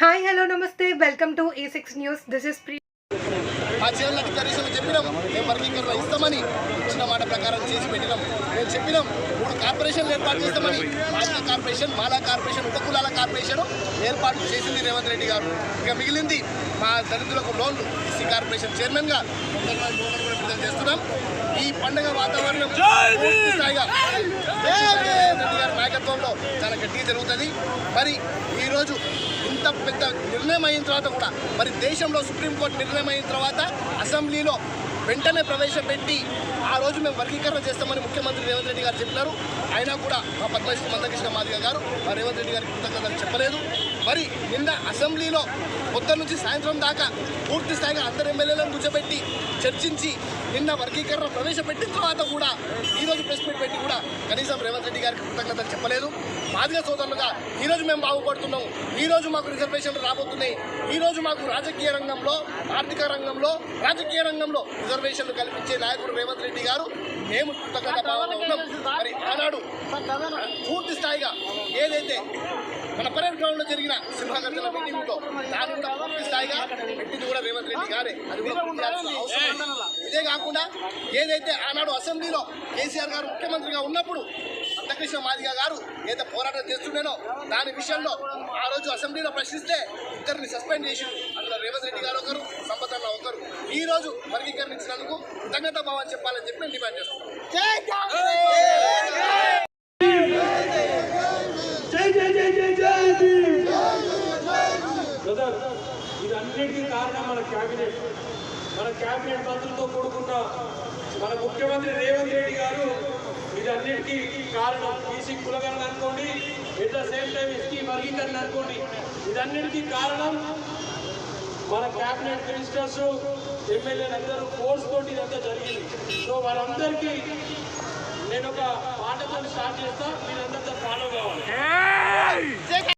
Hi hello నమస్తే. Welcome to A six news. This is pre ఆ చీరల డిక్లరేషన్లు చెప్పినాం. మేము వర్గీకరణ ఇస్తామని ఇచ్చిన మాట ప్రకారం చేసి పెట్టినాం. మేము చెప్పినాం మూడు కార్పొరేషన్లు ఏర్పాటు చేస్తామని. మాదిగ కార్పొరేషన్ మాలా కార్పొరేషన్ ఉపకులాల కార్పొరేషన్ ఏర్పాటు చేసింది రేవంత్ రెడ్డి గారు. ఇక మిగిలింది మా దళితులకు లోన్లు ఎస్సీ కార్పొరేషన్ చైర్మన్గా కూడా విడుదల చేస్తున్నాం. ఈ పండుగ వాతావరణం స్థాయిగా రేవంత్ రెడ్డి గారి నాయకత్వంలో చాలా జరుగుతుంది. మరి ఈరోజు ఇంత పెద్ద నిర్ణయం అయిన తర్వాత కూడా మరి దేశంలో సుప్రీంకోర్టు నిర్ణయం అయిన తర్వాత అసెంబ్లీలో వెంటనే ప్రవేశపెట్టి ఆ రోజు మేము వర్గీకరణ చేస్తామని ముఖ్యమంత్రి రేవంత్ రెడ్డి గారు చెప్పినారు. అయినా కూడా మా పద్మశ్రీ మందకృష్ణ మాదిగ గారు మా రేవంత్ రెడ్డి గారికి కృతజ్ఞతలు చెప్పలేదు. మరి నిన్న అసెంబ్లీలో పొద్దున్న నుంచి సాయంత్రం దాకా పూర్తి స్థాయిగా అందరు ఎమ్మెల్యేలను కూర్చోబెట్టి చర్చించి నిన్న వర్గీకరణ ప్రవేశపెట్టిన తర్వాత కూడా ఈరోజు ప్రెస్ మీట్ పెట్టి కూడా కనీసం రేవంత్ రెడ్డి గారికి కృతజ్ఞతలు చెప్పలేదు. మాదిగ సోదరులుగా ఈరోజు మేము బాగుపడుతున్నాం. ఈరోజు మాకు రిజర్వేషన్లు రాబోతున్నాయి. ఈరోజు మాకు రాజకీయ రంగంలో ఆర్థిక రంగంలో రాజకీయ రంగంలో రిజర్వేషన్లు కల్పించే నాయకుడు రేవంత్ రెడ్డి గారు. మేము కృతజ్ఞత మరి ఆనాడు పూర్తి స్థాయిగా ఏదైతే మన పరేడ్ గ్రౌండ్లో జరిగిన సింహాగర్జన మీటింగ్లో దాని కూడా పూర్తి స్థాయిగా పెట్టింది కూడా రేవంత్ రెడ్డి గారే. అది కూడా పూర్తి చేయాల్సిన అవసరం ఉంది. ఇదే కాకుండా ఏదైతే ఆనాడు అసెంబ్లీలో కేసీఆర్ గారు ముఖ్యమంత్రిగా ఉన్నప్పుడు అంతకృష్ణ మాదిగ గారు ఏదైతే పోరాటం చేస్తుండేనో దాని విషయంలో ఆ రోజు అసెంబ్లీలో ప్రశ్నిస్తే ఇద్దరిని సస్పెండ్ చేసి అందులో రేవంత్ రెడ్డి గారు ఒకరు సంపత్ అన్న ఒకరు ఈ రోజు వర్గీకరించినందుకు కృతజ్ఞత భావాన్ని చెప్పాలని చెప్పి నేను డిమాండ్ చేస్తున్నాను జై జై జై జై జై భీమ్. బ్రదర్ ఇదన్నిటికీ కారణం మన క్యాబినెట్ క్యాబినెట్ మంత్రులతో కూడుకున్న మన ముఖ్యమంత్రి రేవంత్ రెడ్డి గారు ఇదన్నిటికీ కారణం. బీసీ కులగణన అనుకోండి at the same time ST వర్గీకరణ అనుకోండి. ఇదన్నిటికీ కారణం మన క్యాబినెట్ మినిస్టర్స్ ఎమ్మెల్యేలందరూ ఫోర్స్ తోటి ఇదంతా జరిగింది. సో వారందరికీ నేను ఒక పాటతో స్టార్ట్ చేస్తా. మీరందరితో ఫాలో కావాలి.